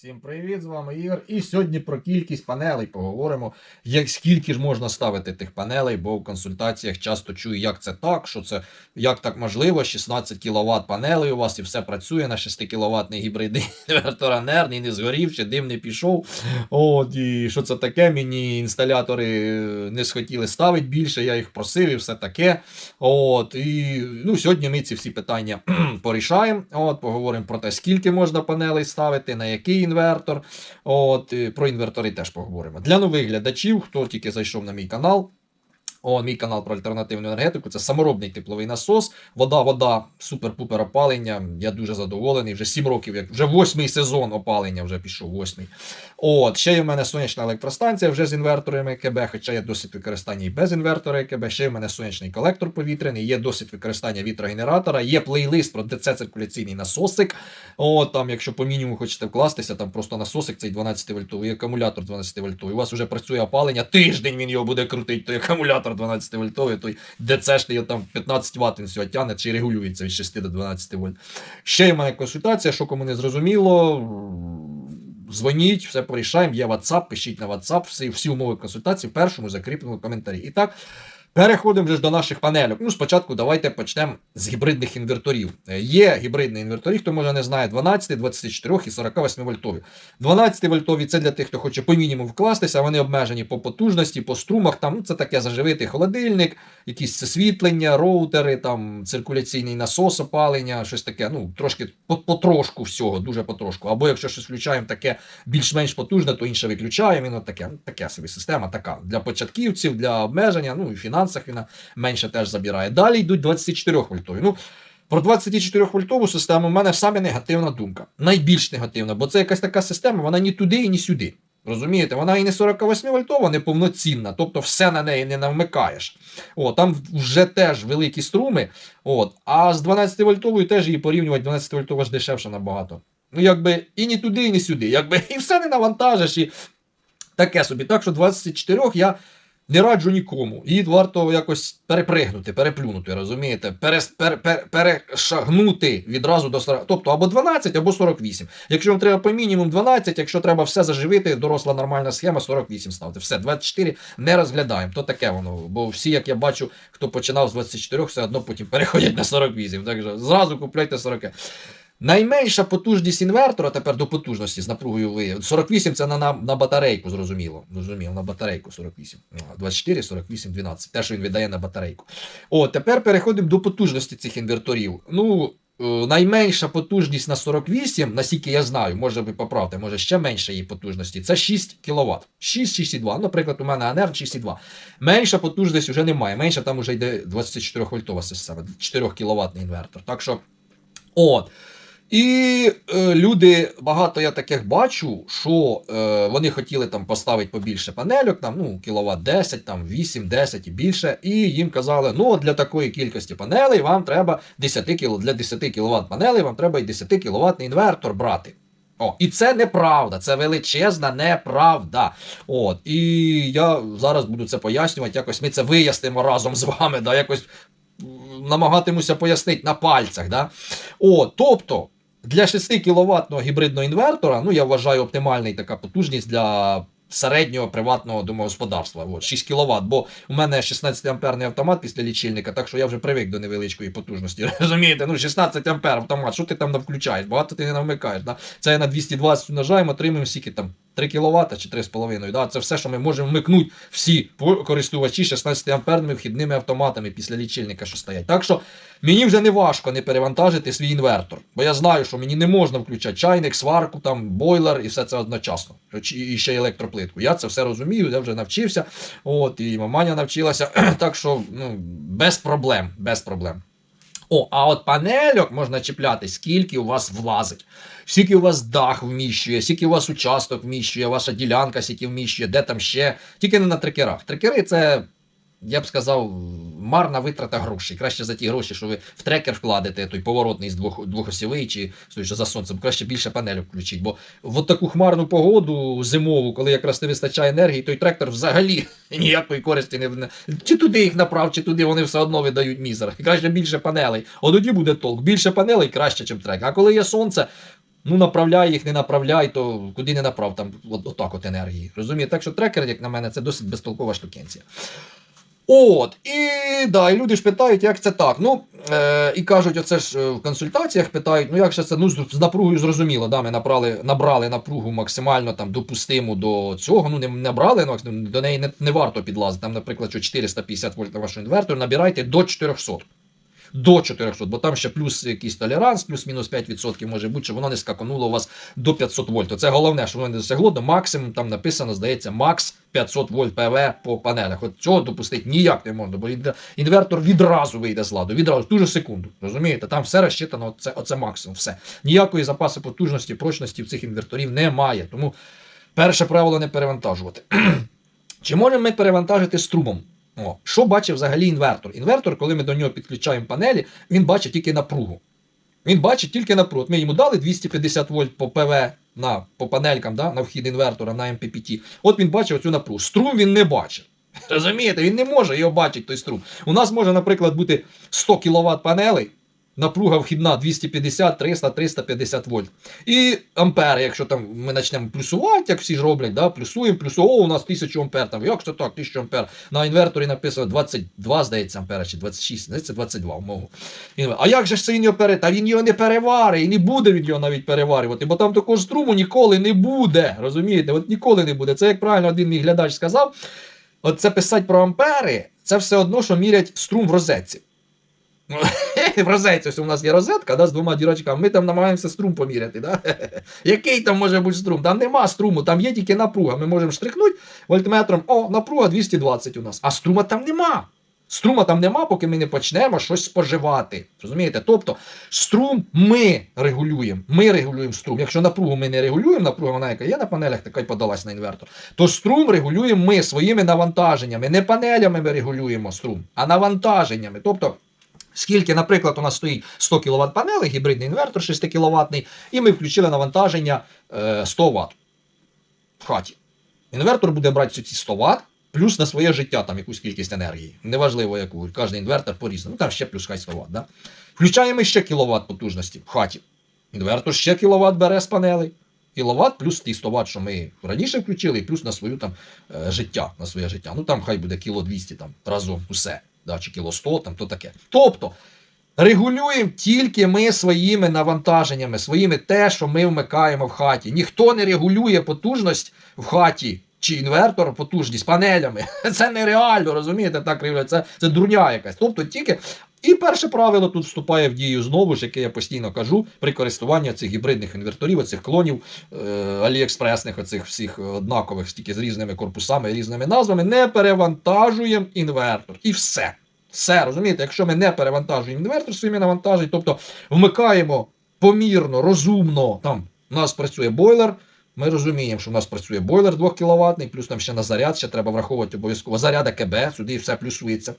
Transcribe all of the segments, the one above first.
Всім привіт, з вами Ігор. І сьогодні про кількість панелей поговоримо. Як скільки ж можна ставити тих панелей, бо в консультаціях часто чую, як це так, що це як так можливо, 16 кВт панелей у вас і все працює на 6 кВт гібридний інвертор енерний, не згорів, чи дим не пішов. От, і що це таке? Мені інсталятори е, не схотіли ставити більше, я їх просив і все таке. От, і ну, сьогодні ми ці всі питання порішаємо. От, поговоримо про те, скільки можна панелей ставити, на який інвертор. От, про інвертори теж поговоримо. Для нових глядачів, хто тільки зайшов на мій канал. О, мій канал про альтернативну енергетику. Це саморобний тепловий насос. Вода, вода, супер-пупер опалення. Я дуже задоволений. Вже 7 років, як вже восьмий сезон опалення вже пішов, восьмий. От, ще є в мене сонячна електростанція вже з інверторами ЕКБ, хоча є досвід використання і без інвертора ЕКБ. Ще в мене сонячний колектор повітряний, є досвід використання вітрогенератора, є плейлист про ДЦ-циркуляційний насосик. От, там, якщо по мінімуму хочете вкластися, там просто насосик цей 12 вольтовий, акумулятор 12 вольтовий. У вас вже працює опалення, тиждень він його буде крутити, той акумулятор 12 вольтовий, той ДЦшний його там 15 Вт він всього тягне, чи регулюється від 6 до 12 вольт. Ще й мене консультація, що кому не зрозуміло. Дзвоніть, все порішаємо. Є WhatsApp, пишіть на WhatsApp, всі, всі умови консультації в першому закріпленому коментарі. І так, переходимо вже до наших панелек. Ну, спочатку давайте почнемо з гібридних інверторів. Е, Є гібридні інвертори, хто може не знає, 12, 24 і 48 вольтові. 12 вольтові це для тих, хто хоче по мінімуму вкластися, вони обмежені по потужності, по струмах. Там ну, це таке заживитий холодильник, якісь освітлення, роутери, там циркуляційний насос опалення, щось таке. Ну, трошки потрошку всього, дуже потрошку. Або якщо щось включаємо таке більш-менш потужне, то інше виключаємо. І, ну, таке, таке собі система така для початківців, для обмеження. Ну і в фінансах вона менше теж забирає. Далі йдуть 24 вольтові. Ну, про 24 вольтову систему в мене саме негативна думка. Найбільш негативна, бо це якась така система, вона ні туди і ні сюди. Розумієте, вона і не 48 вольтова, не повноцінна, тобто все на неї не навмикаєш. О, там вже теж великі струми. От, а з 12 вольтовою теж її порівнювати, 12 вольтова ж дешевше набагато. Ну, якби і ні туди, і ні сюди. Якби і все не навантажиш, і таке собі. Так що 24 я не раджу нікому. Її варто якось перепригнути, переплюнути, розумієте? Перес, пер, пер, перешагнути відразу до 40. Тобто або 12, або 48. Якщо вам треба по мінімум 12, якщо треба все заживити, доросла нормальна схема, 48 ставте. Все, 24 не розглядаємо. То таке воно. Бо всі, як я бачу, хто починав з 24, все одно потім переходять на 48. Так що зразу купляйте 40. Найменша потужність інвертора тепер до потужності з напругою ви. 48 це на, на, на батарейку, зрозуміло. Зрозуміло, на батарейку 48. Ну, 24, 48, 12. Те, що він видає на батарейку. О, тепер переходимо до потужності цих інверторів. Ну, е, найменша потужність на 48, наскільки я знаю, може ви поправте, може ще менше її потужності. Це 6 кВт. 6-6,2. Наприклад, у мене АНР 6,2. Менша потужність вже немає. Менша там вже йде 24 вольтова система, 4 кВт інвертор. Так що, от. І е, люди, багато я таких бачу, що е, вони хотіли там поставити побільше панельок, там, ну, кіловат 10, там 8, 10 і більше. І їм казали, ну для такої кількості панелей вам треба 10 кіл... для 10 кВт панелей вам треба і 10 кВт інвертор брати. О, і це неправда, це величезна неправда. От, і я зараз буду це пояснювати. Якось ми це вияснимо разом з вами, да, якось намагатимуся пояснити на пальцях. Да. О, тобто. Для 6 кВт гібридного інвертора, ну я вважаю оптимальний така потужність для середнього приватного домогосподарства. От, 6 кВт, бо у мене 16 амперний автомат після лічильника, так що я вже привик до невеличкої потужності. Розумієте, ну 16 ампер автомат, що ти там навключаєш? Багато ти не навмикаєш. Да? Це я на 220 умножаємо, отримуємо скільки там 3 кВт чи 3,5. Да? Це все, що ми можемо вмикнути всі користувачі 16 амперними вхідними автоматами після лічильника, що стоять. Так що мені вже не важко не перевантажити свій інвертор, бо я знаю, що мені не можна включати чайник, сварку, там, бойлер і все це одночасно. І ще електроплитку. Я це все розумію, я вже навчився. От, і маманя навчилася. так що ну, без проблем, без проблем. О, а от панельок можна чіпляти, скільки у вас влазить, скільки у вас дах вміщує, скільки у вас участок вміщує, ваша ділянка, скільки вміщує, де там ще. Тільки не на трекерах. Трекери це, я б сказав, марна витрата грошей. Краще за ті гроші, що ви в трекер вкладете, той поворотний з двох, двохосівий чи стоїть за сонцем, краще більше панелів включіть. Бо в таку хмарну погоду зимову, коли якраз не вистачає енергії, той трактор взагалі ніякої користі не- чи туди їх направ, чи туди вони все одно видають мізер. Краще більше панелей. От тоді буде толк. Більше панелей краще, ніж трек. А коли є сонце. Ну, направляй їх, не направляй, то куди не направ, там от, отак от енергії. Розумієте? Так що трекер, як на мене, це досить безтолкова штукенція. От, і да, і люди ж питають, як це так. Ну, е, і кажуть, оце ж е, в консультаціях питають, ну як же це ну, з, напругою зрозуміло, да, ми набрали, набрали напругу максимально там допустиму до цього. Ну, не набрали, ну, до неї не, не варто підлазити. Там, наприклад, що 450 вольт на вашу інвертор, набирайте до 400. До 400, бо там ще плюс якийсь толеранс, плюс-мінус 5% може бути, щоб воно не скакануло у вас до 500 вольт. Це головне, що воно не досягло до максимум, там написано, здається, макс 500 вольт ПВ по панелях. От цього допустити ніяк не можна, бо інвертор відразу вийде з ладу, відразу, ту же секунду. Розумієте? Там все розчитано, оце, оце максимум, все. Ніякої запаси потужності, прочності в цих інверторів немає. Тому перше правило не перевантажувати. Чи можемо ми перевантажити струмом? О, що бачить взагалі інвертор? Інвертор, коли ми до нього підключаємо панелі, він бачить тільки напругу. Він бачить тільки напругу. От Ми йому дали 250 вольт по ПВ на, по панелькам да, на вхід інвертора на МППТ. От він бачить оцю напругу. Струм він не бачить. Розумієте, він не може його бачити, той струм. У нас може, наприклад, бути 100 кВт панелей, напруга вхідна 250, 300, 350 вольт. І ампери, якщо там ми почнемо плюсувати, як всі ж роблять, да, плюсуємо, плюсуємо, о, у нас 1000 ампер. Там, як це так, 1000 ампер. На інверторі написано 22, здається, ампера, чи 26, здається, 22 умову. А як же ж його пере... Та він його не переварить, і не буде він його навіть переварювати, бо там такого струму ніколи не буде. Розумієте? От ніколи не буде. Це як правильно один мій глядач сказав. От це писати про ампери, це все одно, що мірять струм в розетці. В розетці ось у нас є розетка да, з двома дірочками. Ми там намагаємося струм поміряти. Да? Який там може бути струм? Там нема струму, там є тільки напруга. Ми можемо штрикнути вольтметром, о, напруга 220 у нас. А струма там нема. Струма там нема, поки ми не почнемо щось споживати. Розумієте? Тобто струм ми регулюємо. Ми регулюємо струм. Якщо напругу ми не регулюємо, напруга вона яка є на панелях, така й подалась на інвертор, то струм регулюємо ми своїми навантаженнями. Не панелями ми регулюємо струм, а навантаженнями. Тобто. Скільки, наприклад, у нас стоїть 100 кВт панелей, гібридний інвертор 6 кВт, і ми включили навантаження е, 100 Вт в хаті. Інвертор буде брати ці 100 Вт, плюс на своє життя там якусь кількість енергії. Неважливо, яку. Кожен інвертор по-різному. Ну, там ще плюс хай 100 Вт. Да? Включаємо ще кіловат потужності в хаті. Інвертор ще кіловат бере з панелей. Кіловат плюс ті 100 Вт, що ми раніше включили, і плюс на там е, життя. На своє життя. Ну там хай буде кіло 200 там разом усе. Да, чи кіло 100, там то таке. Тобто. Регулюємо тільки ми своїми навантаженнями, своїми те, що ми вмикаємо в хаті. Ніхто не регулює потужність в хаті чи інвертор потужність панелями. Це нереально, розумієте, так регулює. Це, це дурня якась. Тобто тільки. І перше правило тут вступає в дію знову ж, яке я постійно кажу, при користуванні цих гібридних інверторів, оцих клонів е, аліекспресних, оцих всіх однакових, тільки з різними корпусами різними назвами, не перевантажуємо інвертор. І все. Все, розумієте, якщо ми не перевантажуємо інвертор своїми навантажень, тобто вмикаємо помірно, розумно, там у нас працює бойлер. Ми розуміємо, що у нас працює бойлер 2 кВт, плюс там ще на заряд, ще треба враховувати обов'язково заряд КБ, сюди все плюсується.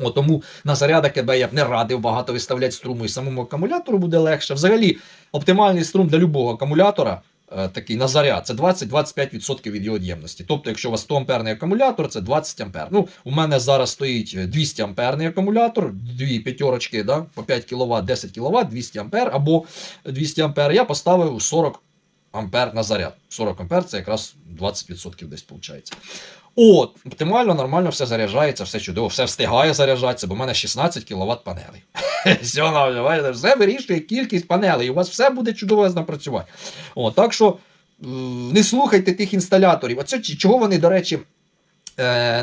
О, тому на заряд КБ я б не радив багато виставляти струму, і самому акумулятору буде легше. Взагалі, оптимальний струм для любого акумулятора. е, Такий на заряд, це 20-25% від його ємності. Тобто, якщо у вас 100 амперний акумулятор, це 20 ампер. Ну, у мене зараз стоїть 200 амперний акумулятор, дві п'ятерочки, да, по 5 кВт, 10 кВт, 200 ампер або 200 ампер. Я поставив 40 ампер на заряд. 40 ампер це якраз 20% десь виходить. От, оптимально, нормально все заряджається, все чудово, все встигає заряджатися, бо в мене 16 кВт панелей. Все, ну, все вирішує кількість панелей, і у вас все буде чудово напрацювати. От, так що не слухайте тих інсталяторів. Оце чого вони, до речі,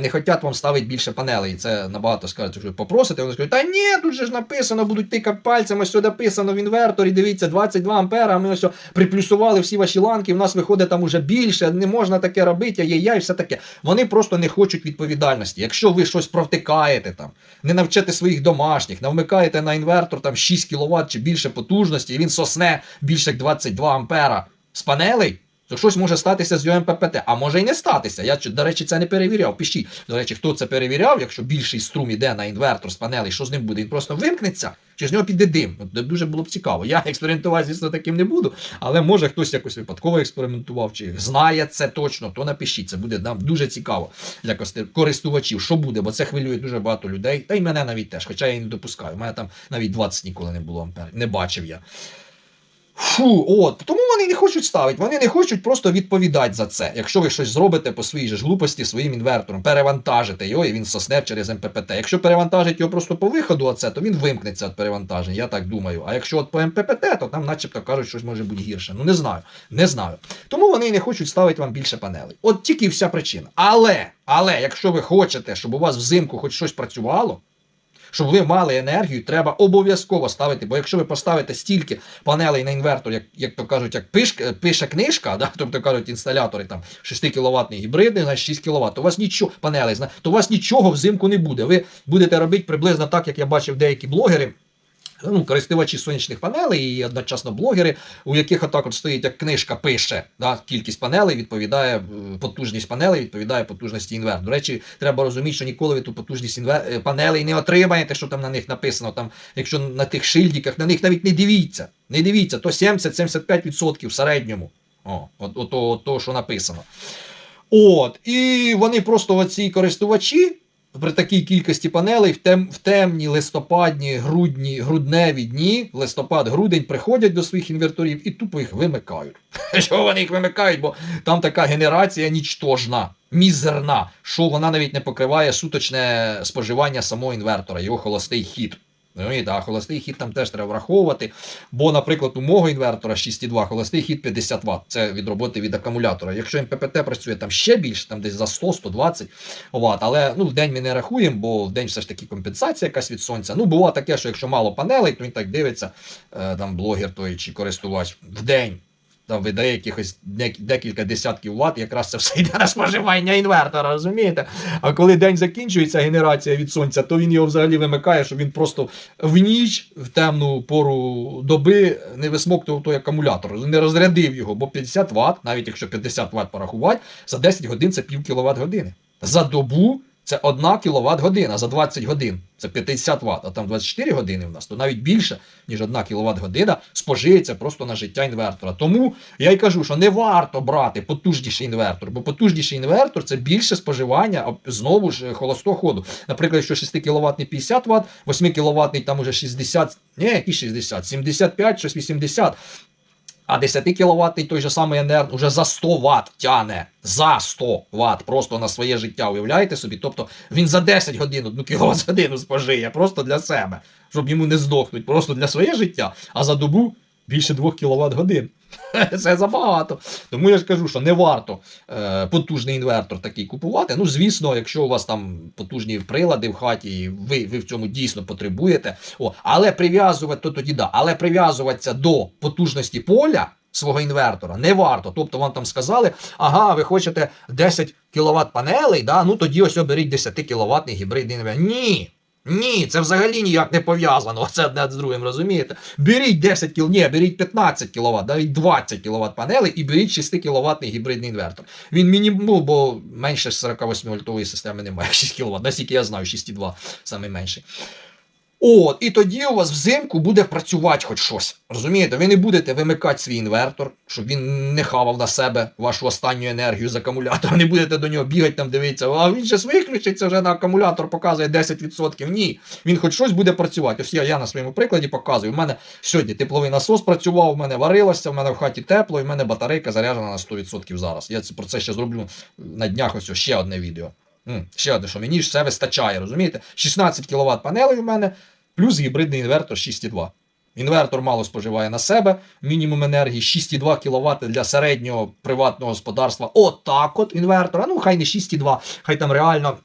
не хочуть вам ставити більше панелей. Це набагато скажуть, що попросите, вони скажуть, та ні, тут же ж написано, будуть тикати ось сюди написано в інверторі, дивіться, 22 ампера, ми ось приплюсували всі ваші ланки, в нас виходить там уже більше, не можна таке робити, ай-яй-яй, все таке. Вони просто не хочуть відповідальності. Якщо ви щось провтикаєте там, не навчите своїх домашніх, навмикаєте на інвертор там 6 кВт чи більше потужності, і він сосне більше як 22 ампера з панелей, щось може статися з ЮМППТ, а може і не статися. Я, до речі, це не перевіряв. Пишіть, до речі, хто це перевіряв, якщо більший струм іде на інвертор з панелей, що з ним буде? Він просто вимкнеться, чи з нього піде дим? Дуже було б цікаво. Я експериментувати, звісно, таким не буду, але може хтось якось випадково експериментував, чи знає це точно, то напишіть. Це буде нам дуже цікаво для користувачів, що буде, бо це хвилює дуже багато людей, та й мене навіть теж, хоча я і не допускаю. У мене там навіть 20 ніколи не було амперів, не бачив я. Фу, от тому вони не хочуть ставити. Вони не хочуть просто відповідати за це. Якщо ви щось зробите по своїй же ж глупості своїм інвертором, перевантажите його і він сосне через МППТ. Якщо перевантажить його просто по виходу, оце, то він вимкнеться від перевантаження. Я так думаю. А якщо от по МППТ, то там, начебто, кажуть, щось може бути гірше. Ну не знаю, не знаю. Тому вони не хочуть ставити вам більше панелей. От тільки вся причина. Але, але, якщо ви хочете, щоб у вас взимку хоч щось працювало. Щоб ви мали енергію, треба обов'язково ставити. Бо якщо ви поставите стільки панелей на інвертор, як, як то кажуть, як пиш, пише книжка, да, тобто кажуть інсталятори там 6 кВт гібридний, значить 6 кВт, то у вас нічого панелей, то у вас нічого взимку не буде. Ви будете робити приблизно так, як я бачив деякі блогери. Ну, користувачі сонячних панелей і одночасно блогери, у яких отак от стоїть, як книжка пише, да, кількість панелей відповідає, е, потужність панелей відповідає потужності інвертора. До речі, треба розуміти, що ніколи ви ту потужність інвер... е, панелей не отримаєте, що там на них написано. Там, якщо на тих шильдиках, на них навіть не дивіться. Не дивіться, то 70-75% в середньому. О, от, от, от, от того, що написано. От, і вони просто оці користувачі при такій кількості панелей в, тем, в темні листопадні, грудні, грудневі дні, листопад-грудень приходять до своїх інверторів і тупо їх вимикають. Що вони їх вимикають? Бо там така генерація нічтожна, мізерна, що вона навіть не покриває суточне споживання самого інвертора, його холостий хід. Розумієте, а холостий хід там теж треба враховувати. Бо, наприклад, у мого інвертора 6,2 холостий хід 50 Вт. Це від роботи від акумулятора. Якщо МППТ працює там ще більше, там десь за 100-120 Вт. Але ну, в день ми не рахуємо, бо в день все ж таки компенсація якась від сонця. Ну, буває таке, що якщо мало панелей, то він так дивиться, е, там блогер той чи користувач в день. Там видає якихось декілька десятків ватт, якраз це все йде на споживання інвертора, розумієте? А коли день закінчується генерація від сонця, то він його взагалі вимикає, щоб він просто в ніч, в темну пору доби не висмоктував той акумулятор, не розрядив його, бо 50 Вт, навіть якщо 50 Вт порахувати, за 10 годин це пів кВт години. За добу це 1 кВт година, за 20 годин це 50 Вт, а там 24 години в нас, то навіть більше, ніж 1 кВт година спожиється просто на життя інвертора. Тому я й кажу, що не варто брати потужніший інвертор, бо потужніший інвертор це більше споживання знову ж холостого ходу. Наприклад, якщо 6 кВт 50 Вт, 8 кВт там уже 60, ні, які 60, 75, щось 80. А 10 кВт той же самий НР уже за 100 Вт тяне. За 100 Вт просто на своє життя. Уявляєте собі? Тобто він за 10 годин одну кВт годину спожиє просто для себе, щоб йому не здохнуть, просто для своє життя, а за добу більше 2 кВт годин. Це забагато. Тому я ж кажу, що не варто е, потужний інвертор такий купувати. Ну, звісно, якщо у вас там потужні прилади в хаті, і ви, ви в цьому дійсно потребуєте. О, але прив'язувати то тоді да. Але прив'язуватися до потужності поля. Свого інвертора не варто. Тобто вам там сказали, ага, ви хочете 10 кВт панелей, да? ну тоді ось оберіть 10 кВт гібридний інвертор. Ні. Ні, це взагалі ніяк не пов'язано. Це одне з другим, розумієте? Беріть 10 кВт, ні, беріть 15 кВт, навіть 20 кВт панели і беріть 6 кВт гібридний інвертор. Він мінімум, ну, бо менше 48 вольтової системи немає, 6 кВт. Наскільки я знаю, 6,2 саме менший. От, і тоді у вас взимку буде працювати хоч щось. Розумієте, ви не будете вимикати свій інвертор, щоб він не хавав на себе вашу останню енергію з акумулятора. Не будете до нього бігати, там дивитися, а він щас виключиться вже на акумулятор, показує 10%. Ні, він хоч щось буде працювати. Ось я, я на своєму прикладі показую. У мене сьогодні тепловий насос працював, у мене варилося, в мене в хаті тепло, і в мене батарейка заряджена на 100% зараз. Я про це ще зроблю на днях ось ще одне відео. Ще одне, що мені ж все вистачає, розумієте? 16 кВт панелей у мене, плюс гібридний інвертор 6,2. Інвертор мало споживає на себе, мінімум енергії 6,2 кВт для середнього приватного господарства. Отак от інвертора. Ну, хай не 6,2, хай там реально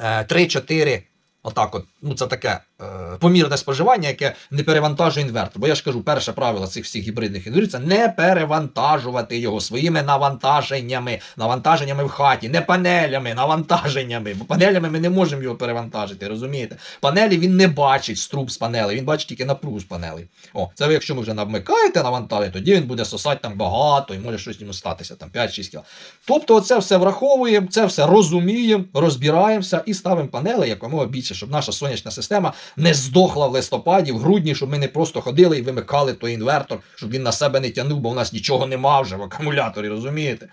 е, 3-4. Отак от, ну це таке е, помірне споживання, яке не перевантажує інвертор. Бо я ж кажу, перше правило цих всіх гібридних інверторів це не перевантажувати його своїми навантаженнями, навантаженнями в хаті, не панелями, навантаженнями. Бо панелями ми не можемо його перевантажити, розумієте? Панелі він не бачить струб з панелей, він бачить тільки напругу з панелей. О, це ви, якщо ви вже навмикаєте навантаження, тоді він буде сосати там багато і може щось йому статися, там 5-6 кіл. Тобто, це все враховуємо, це все розуміємо, розбираємося і ставимо панели якомога більше, щоб наша сонячна система не здохла в листопаді, в грудні, щоб ми не просто ходили і вимикали той інвертор, щоб він на себе не тягнув, бо в нас нічого нема вже в акумуляторі, розумієте?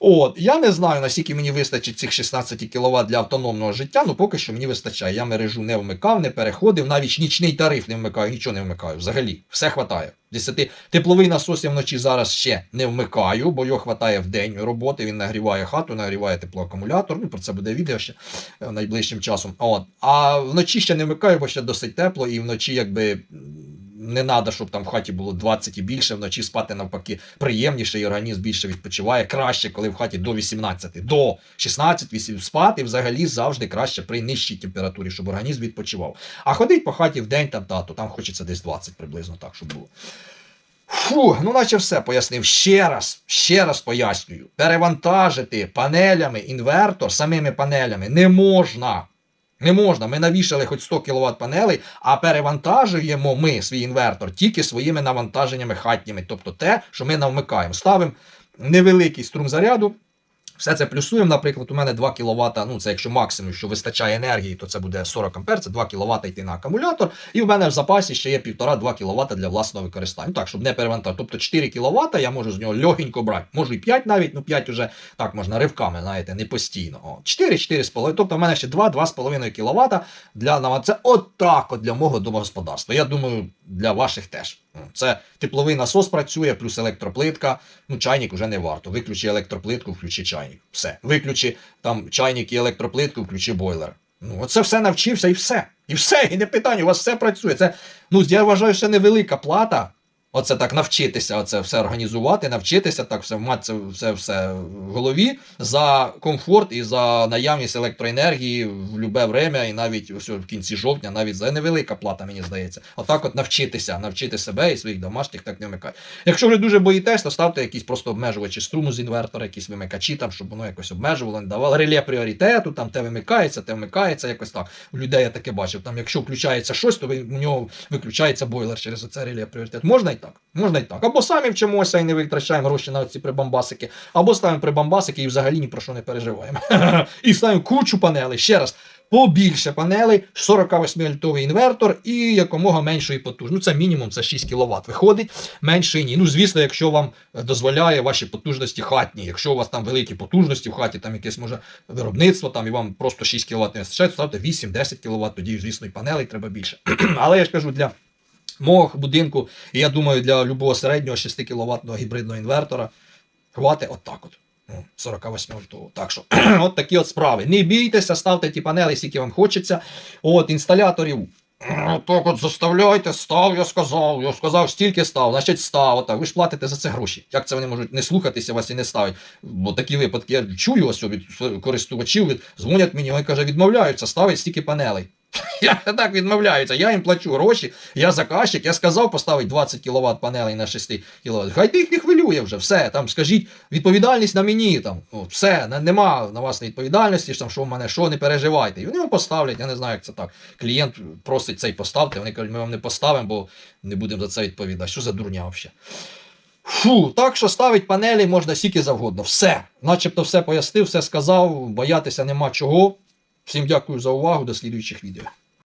От, я не знаю, наскільки мені вистачить цих 16 кВт для автономного життя, ну поки що мені вистачає. Я мережу не вмикав, не переходив, навіть нічний тариф не вмикаю, нічого не вмикаю. Взагалі, все хватає. Десяти тепловий насос я вночі зараз ще не вмикаю, бо його хватає в день роботи. Він нагріває хату, нагріває теплоакумулятор. Ну про це буде відео ще е, найближчим часом. От. А вночі ще не вмикаю, бо ще досить тепло, і вночі якби. Не треба, щоб там в хаті було 20 і більше, вночі спати навпаки приємніше, і організм більше відпочиває. Краще, коли в хаті до 18, до 16 8 спати взагалі завжди краще при нижчій температурі, щоб організм відпочивав. А ходить по хаті в день там тато, там хочеться десь 20 приблизно так, щоб було. Фу, ну наче все пояснив. Ще раз, ще раз пояснюю. Перевантажити панелями інвертор самими панелями не можна. Не можна. Ми навішали хоч 100 кВт панелей, а перевантажуємо ми свій інвертор тільки своїми навантаженнями хатніми. Тобто те, що ми навмикаємо. Ставимо невеликий струм заряду. Все це плюсуємо. Наприклад, у мене 2 кВт, ну це якщо максимум, що вистачає енергії, то це буде 40 А, це 2 кВт йти на акумулятор. І в мене в запасі ще є 1,5-2 кВт для власного використання. Ну, так, щоб не перевантажити. Тобто 4 кВт я можу з нього легенько брати. Можу і 5 навіть, ну 5 вже так можна ривками, знаєте, не постійно. О, 4, 4,5. Тобто в мене ще 2-2,5 кВт для Це отак от для мого домогосподарства. Я думаю, для ваших теж. Це тепловий насос працює, плюс електроплитка. Ну, чайник вже не варто. Виключи електроплитку, включи чайник. Все. Виключи там чайник і електроплитку, включи бойлер. Ну, оце все навчився і все. І все, і не питання, у вас все працює. Це, ну, я вважаю, що невелика плата. Оце так навчитися, оце все організувати, навчитися, так все мати це все, все в голові за комфорт і за наявність електроенергії в любе время, і навіть ось в кінці жовтня, навіть за невелика плата, мені здається. Отак от навчитися, навчити себе і своїх домашніх так не вмикати. Якщо ви дуже боїтесь, то ставте якісь просто обмежувачі струму з інвертора, якісь вимикачі, там, щоб воно якось обмежувало, не давало реле пріоритету, там те вимикається, те вмикається, якось так. У людей я таке бачив. Там, якщо включається щось, то ви- у нього виключається бойлер через оце реле пріоритет. Можна так. Можна і так. Або самі вчимося і не витрачаємо гроші на ці прибамбасики, або ставимо прибамбасики і взагалі ні про що не переживаємо. і ставимо кучу панелей. Ще раз. Побільше панелей, 48 вольтовий інвертор і якомога меншої потужності. Ну, це мінімум, це 6 кВт виходить, менше ні. Ну, звісно, якщо вам е, дозволяє ваші потужності хатні. Якщо у вас там великі потужності в хаті, там якесь може виробництво, там і вам просто 6 кВт не вистачає, ставте 8-10 кВт, тоді, звісно, і панелей треба більше. Але я ж кажу, для мого будинку, і я думаю, для любого середнього 6 кВт гібридного інвертора хватить отак от. Ну, 48 вольтового. Так що, от такі от справи. Не бійтеся, ставте ті панели, скільки вам хочеться. От, інсталяторів. Так от заставляйте, став, я сказав. Я сказав, стільки став, значить став. Отак. Ви ж платите за це гроші. Як це вони можуть не слухатися вас і не ставити? Бо такі випадки я чую ось від користувачів, дзвонять мені, вони каже, відмовляються, ставить стільки панелей. Я так відмовляюся, я їм плачу гроші, я заказчик, я сказав поставити 20 кВт панелей на 6 кВт. Хай їх не хвилює вже, все. Там скажіть, відповідальність на мені, там, ну, все, не- нема на вас відповідальності, там, що в мене, що не переживайте. І вони вам поставлять, я не знаю, як це так. Клієнт просить цей поставте, вони кажуть, ми вам не поставимо, бо не будемо за це відповідати. Що за дурня взагалі? Фу, так що ставить панелі можна скільки завгодно. Все. Начебто все пояснив, все сказав, боятися нема чого. Всім дякую за увагу, до слідуючих відео.